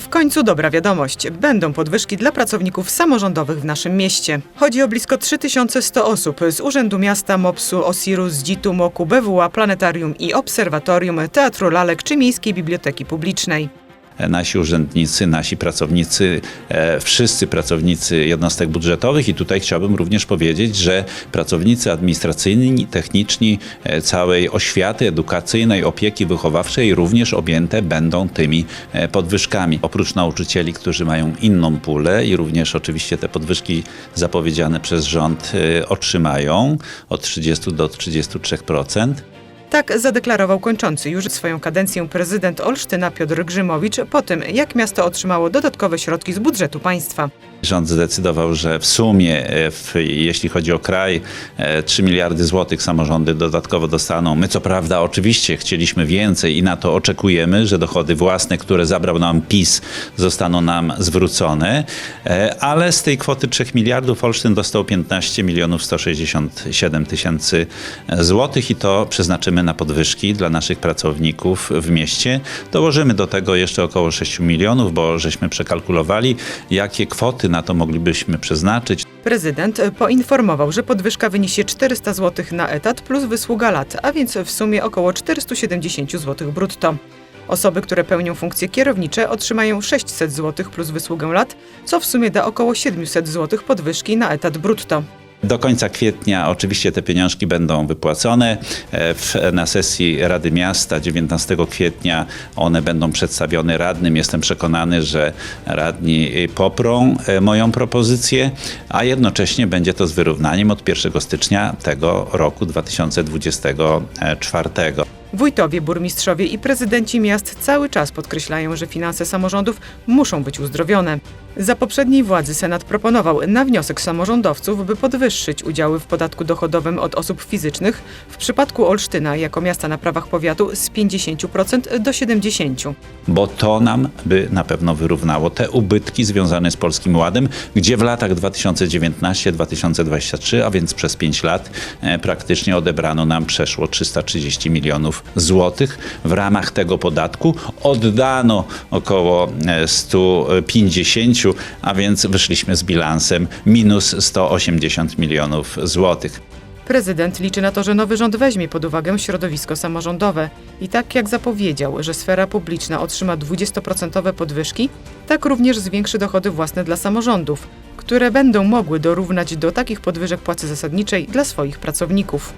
W końcu dobra wiadomość. Będą podwyżki dla pracowników samorządowych w naszym mieście. Chodzi o blisko 3100 osób z Urzędu Miasta, MOPS-u, OSIR-u, ZDIT-u, MOKU, BWA, Planetarium i Obserwatorium, Teatru Lalek czy Miejskiej Biblioteki Publicznej. Nasi urzędnicy, nasi pracownicy, e, wszyscy pracownicy jednostek budżetowych i tutaj chciałbym również powiedzieć, że pracownicy administracyjni, techniczni, e, całej oświaty edukacyjnej, opieki wychowawczej również objęte będą tymi e, podwyżkami. Oprócz nauczycieli, którzy mają inną pulę i również oczywiście te podwyżki zapowiedziane przez rząd e, otrzymają od 30 do 33%. Tak zadeklarował kończący już swoją kadencję prezydent Olsztyna Piotr Grzymowicz po tym, jak miasto otrzymało dodatkowe środki z budżetu państwa. Rząd zdecydował, że w sumie, e, w, jeśli chodzi o kraj, e, 3 miliardy złotych samorządy dodatkowo dostaną. My co prawda oczywiście chcieliśmy więcej i na to oczekujemy, że dochody własne, które zabrał nam PiS, zostaną nam zwrócone, e, ale z tej kwoty 3 miliardów Olsztyn dostał 15 milionów 167 tysięcy złotych i to przeznaczymy na podwyżki dla naszych pracowników w mieście. Dołożymy do tego jeszcze około 6 milionów, bo żeśmy przekalkulowali, jakie kwoty na to moglibyśmy przeznaczyć. Prezydent poinformował, że podwyżka wyniesie 400 zł na etat plus wysługa lat, a więc w sumie około 470 zł brutto. Osoby, które pełnią funkcje kierownicze otrzymają 600 zł plus wysługę lat, co w sumie da około 700 zł podwyżki na etat brutto. Do końca kwietnia oczywiście te pieniążki będą wypłacone. E, na sesji Rady Miasta 19 kwietnia one będą przedstawione radnym. Jestem przekonany, że radni e, poprą e, moją propozycję, a jednocześnie będzie to z wyrównaniem od 1 stycznia tego roku 2024. Wójtowie, burmistrzowie i prezydenci miast cały czas podkreślają, że finanse samorządów muszą być uzdrowione. Za poprzedniej władzy Senat proponował na wniosek samorządowców, by podwyższyć udziały w podatku dochodowym od osób fizycznych w przypadku Olsztyna jako miasta na prawach powiatu z 50% do 70%. bo to nam by na pewno wyrównało te ubytki związane z Polskim Ładem, gdzie w latach 2019-2023, a więc przez 5 lat, e, praktycznie odebrano nam przeszło 330 milionów złotych. W ramach tego podatku oddano około e, 150, a więc wyszliśmy z bilansem minus 180 milionów złotych. Prezydent liczy na to, że nowy rząd weźmie pod uwagę środowisko samorządowe i tak jak zapowiedział, że sfera publiczna otrzyma 20% podwyżki, tak również zwiększy dochody własne dla samorządów, które będą mogły dorównać do takich podwyżek płacy zasadniczej dla swoich pracowników.